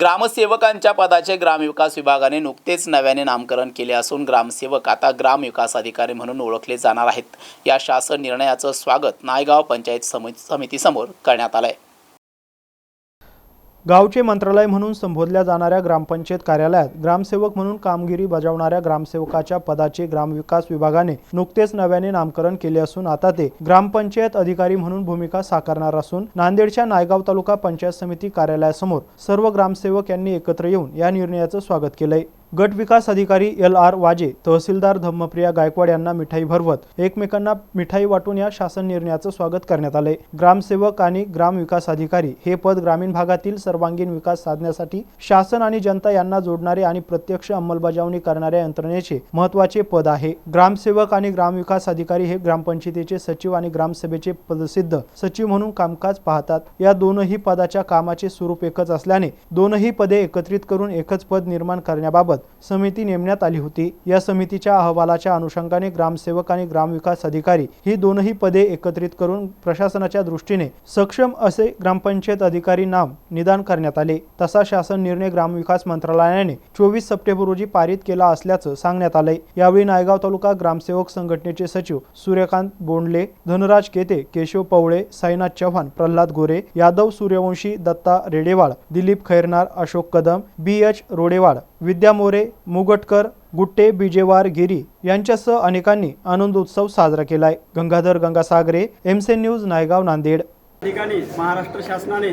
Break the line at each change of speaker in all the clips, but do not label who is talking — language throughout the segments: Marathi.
ग्रामसेवकांच्या पदाचे ग्रामविकास विभागाने नुकतेच नव्याने नामकरण केले असून ग्रामसेवक आता ग्रामविकास अधिकारी म्हणून ओळखले जाणार आहेत. या शासन निर्णयाचं स्वागत नायगाव पंचायत समिती समितीसमोर करण्यात आलं आहे
गावचे मंत्रालय म्हणून संबोधल्या जाणाऱ्या ग्रामपंचायत कार्यालयात ग्रामसेवक म्हणून कामगिरी बजावणाऱ्या ग्रामसेवकाच्या पदाचे ग्रामविकास विभागाने नुकतेच नव्याने नामकरण केले असून आता ते ग्रामपंचायत अधिकारी म्हणून भूमिका साकारणार असून नांदेडच्या नायगाव तालुका पंचायत समिती कार्यालयासमोर सर्व ग्रामसेवक यांनी एकत्र येऊन या निर्णयाचं स्वागत केलंय. गट विकास अधिकारी एल आर वाजे तहसीलदार धम्मप्रिया गायकवाड यांना मिठाई भरवत एकमेकांना मिठाई वाटून या शासन निर्णयाचं स्वागत करण्यात आले ग्रामसेवक आणि ग्राम विकास अधिकारी हे पद ग्रामीण भागातील सर्वांगीण विकास साधण्यासाठी शासन आणि जनता यांना जोडणारे आणि प्रत्यक्ष अंमलबजावणी करणाऱ्या यंत्रणेचे महत्त्वाचे पद आहे. ग्रामसेवक आणि ग्रामविकास अधिकारी हे ग्रामपंचायतीचे सचिव आणि ग्रामसभेचे पदसिद्ध सचिव म्हणून कामकाज पाहतात. या दोनही पदाच्या कामाचे स्वरूप एकच असल्याने दोनही पदे एकत्रित करून एकच पद निर्माण करण्याबाबत समिती नेमण्यात आली होती. या समितीच्या अहवालाच्या अनुषंगाने ग्रामसेवक आणि ग्रामविकास अधिकारी ही दोनही पदे एकत्रित करून प्रशासनाच्या दृष्टीने सक्षम असे ग्रामपंचायत अधिकारी नाम निदान करण्यात आले. तसा शासन निर्णय ग्रामविकास मंत्रालयाने चोवीस सप्टेंबर रोजी पारित केला असल्याचं सांगण्यात आलंय. यावेळी नायगाव तालुका ग्रामसेवक संघटनेचे सचिव सूर्यकांत बोंडले धनराज केते केशव पवळे साईनाथ चव्हाण प्रल्हाद गोरे यादव सूर्यवंशी दत्ता रेडेवाड दिलीप खैरनार अशोक कदम बी एच रोडेवाड विद्या मोरे मुगटकर गुट्टे बिजेवार गिरी यांच्यासह अनेकांनी आनंद उत्सव साजरा केलाय. गंगाधर गंगासागरे एमसेन न्यूज नायगाव नांदेड.
ठिकाणी महाराष्ट्र शासनाने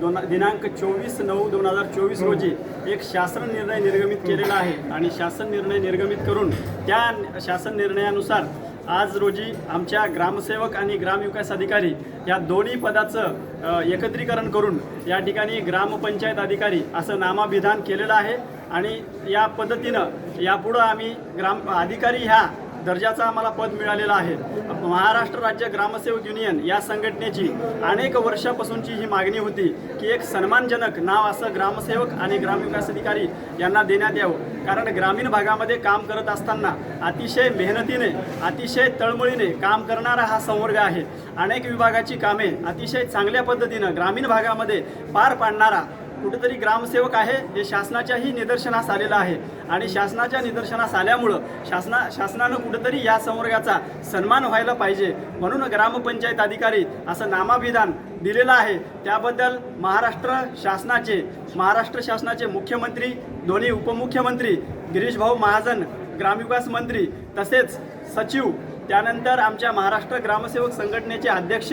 दोन दिनांक चोवीस नऊ दोन हजार चोवीस रोजी एक शासन निर्णय निर्गमित केलेला आहे. आणि शासन निर्णय निर्गमित करून त्या शासन निर्णयानुसार आज रोजी आमच्या ग्रामसेवक आणि ग्रामविकास अधिकारी या दोन्ही पदाचं एकत्रीकरण करून या ठिकाणी ग्रामपंचायत अधिकारी असं नामाभिधान केलेलं आहे. आणि या पद्धतीनं यापुढं आम्ही ग्राम अधिकारी ह्या दर्जाचं आम्हाला पद मिळालेलं आहे. महाराष्ट्र राज्य ग्रामसेवक युनियन या संघटनेची अनेक वर्षापासूनची ही मागणी होती की एक सन्मानजनक नाव असं ग्रामसेवक आणि ग्रामविकास अधिकारी यांना देण्यात यावं. कारण ग्रामीण भागामध्ये काम करत असताना अतिशय मेहनतीने अतिशय तळमळीने काम करणारा हा संवर्ग आहे. अनेक विभागाची कामे अतिशय चांगल्या पद्धतीनं ग्रामीण भागामध्ये पार पाडणारा कुठेतरी ग्रामसेवक आहे हे शासनाच्याही निदर्शनास आलेलं आहे. आणि शासनाच्या निदर्शनास आल्यामुळं शासना शासनानं कुठेतरी या संवर्गाचा सन्मान व्हायला पाहिजे. म्हणून ग्रामपंचायत अधिकारी असं नामाभिधान दिलेलं आहे. त्याबद्दल महाराष्ट्र शासनाचे महाराष्ट्र शासनाचे मुख्यमंत्री दोन्ही उपमुख्यमंत्री गिरीश भाऊ महाजन ग्रामविकास मंत्री तसेच सचिव त्यानंतर आमच्या महाराष्ट्र ग्रामसेवक संघटनेचे अध्यक्ष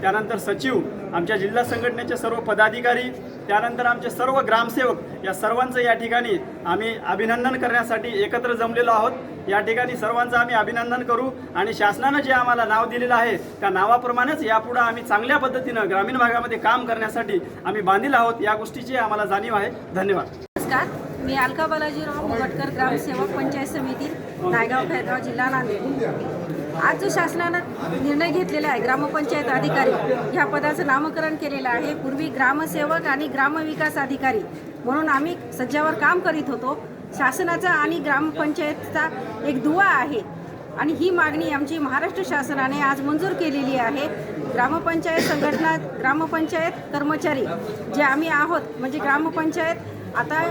त्यानंतर सचिव आमच्या जिल्हा संघटनेचे सर्व पदाधिकारी त्यानंतर आमचे सर्व ग्रामसेवक या सर्वांचं या ठिकाणी आम्ही अभिनंदन करण्यासाठी एकत्र जमलेलो आहोत. या ठिकाणी सर्वांचं आम्ही अभिनंदन करू आणि शासनानं जे आम्हाला नाव दिलेलं आहे त्या नावाप्रमाणेच यापुढं आम्ही चांगल्या पद्धतीनं ग्रामीण भागामध्ये काम करण्यासाठी आम्ही बांधील आहोत. या गोष्टीची आम्हाला जाणीव आहे. धन्यवाद.
नमस्कार. मी अलका बालाजीराव मुगटकर ग्रामसेवक पंचायत समिती नायगाव खैरगाव जिल्हा नांदेड. आज जो शासनानं निर्णय घेतलेला आहे ग्रामपंचायत अधिकारी ह्या पदाचं नामकरण केलेलं आहे. पूर्वी ग्रामसेवक आणि ग्रामविकास अधिकारी म्हणून आम्ही सज्जावर काम करीत होतो. शासनाचा आणि ग्रामपंचायतचा एक दुवा आहे. आणि ही मागणी आमची महाराष्ट्र शासनाने आज मंजूर केलेली आहे. ग्रामपंचायत संघटना ग्रामपंचायत कर्मचारी जे आम्ही आहोत म्हणजे ग्रामपंचायत आता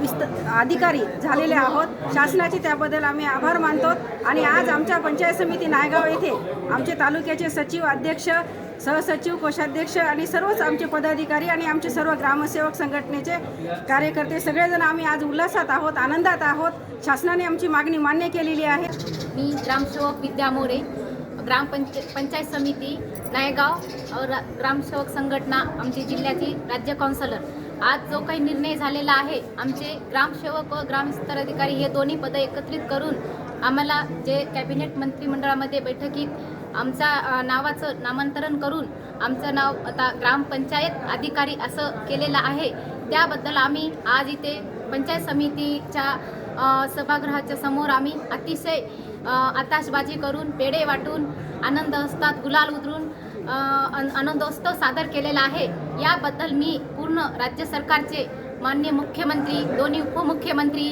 विस्त अधिकारी झालेले आहोत. शासनाचे त्याबद्दल आम्ही आभार मानतो आणि आज आमच्या पंचायत समिती नायगाव येथे आमचे तालुक्याचे सचिव अध्यक्ष सहसचिव कोषाध्यक्ष आणि सर्वच आमचे पदाधिकारी आणि आमचे सर्व ग्रामसेवक संघटनेचे कार्यकर्ते सगळेजण आम्ही आज उल्हासात आहोत आनंदात आहोत. शासनाने आमची मागणी मान्य केलेली आहे.
मी ग्रामसेवक विद्या मोरे ग्रामपंच पंचायत समिती नायगाव ग्रामसेवक संघटना आमची जिल्ह्याची राज्य कौन्सलर. आज जो काही निर्णय झालेला आहे आमचे ग्रामसेवक व ग्रामस्तर अधिकारी हे दोन्ही पदं एकत्रित करून आम्हाला जे कॅबिनेट मंत्रिमंडळामध्ये बैठकीत आमचा नावाचं नामांतरण करून आमचं नाव आता ग्रामपंचायत अधिकारी असं केलेलं आहे. त्याबद्दल आम्ही आज इथे पंचायत समितीच्या सभागृहाच्या समोर आम्ही अतिशय आताशबाजी करून पेढे वाटून आनंद असतात गुलाल उतरून आनंदोत्सव सादर केलेला आहे. याबद्दल मी पूर्ण राज्य सरकारचे मान्य मुख्यमंत्री दोन्ही उपमुख्यमंत्री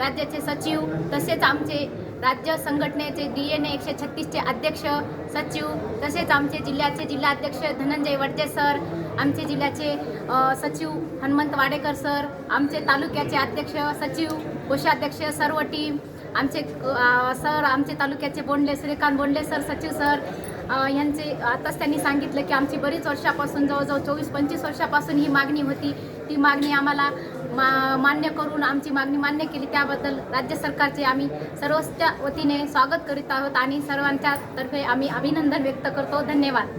राज्याचे सचिव तसेच आमचे राज्य संघटनेचे डी एन ए एकशे छत्तीसचे अध्यक्ष सचिव तसेच आमचे जिल्ह्याचे जिल्हाध्यक्ष धनंजय वडजे सर आमचे जिल्ह्याचे सचिव हनुमंत वाडेकर सर आमचे तालुक्याचे अध्यक्ष सचिव कोषाध्यक्ष सर्व टीम आमचे सर आमचे तालुक्याचे बोंडले श्रीकांत बोंडले सर सचिव सर यांचे आताच त्यांनी सांगितलं की आमची बरीच वर्षापासून जवळजवळ चोवीस पंचवीस वर्षापासून ही मागणी होती. ती मागणी आम्हाला मा मान्य करून आमची मागणी मान्य केली. त्याबद्दल राज्य सरकारचे आम्ही सर्वच्या वतीने स्वागत करीत आहोत आणि सर्वांच्या तर्फे आम्ही अभिनंदन व्यक्त करतो. धन्यवाद.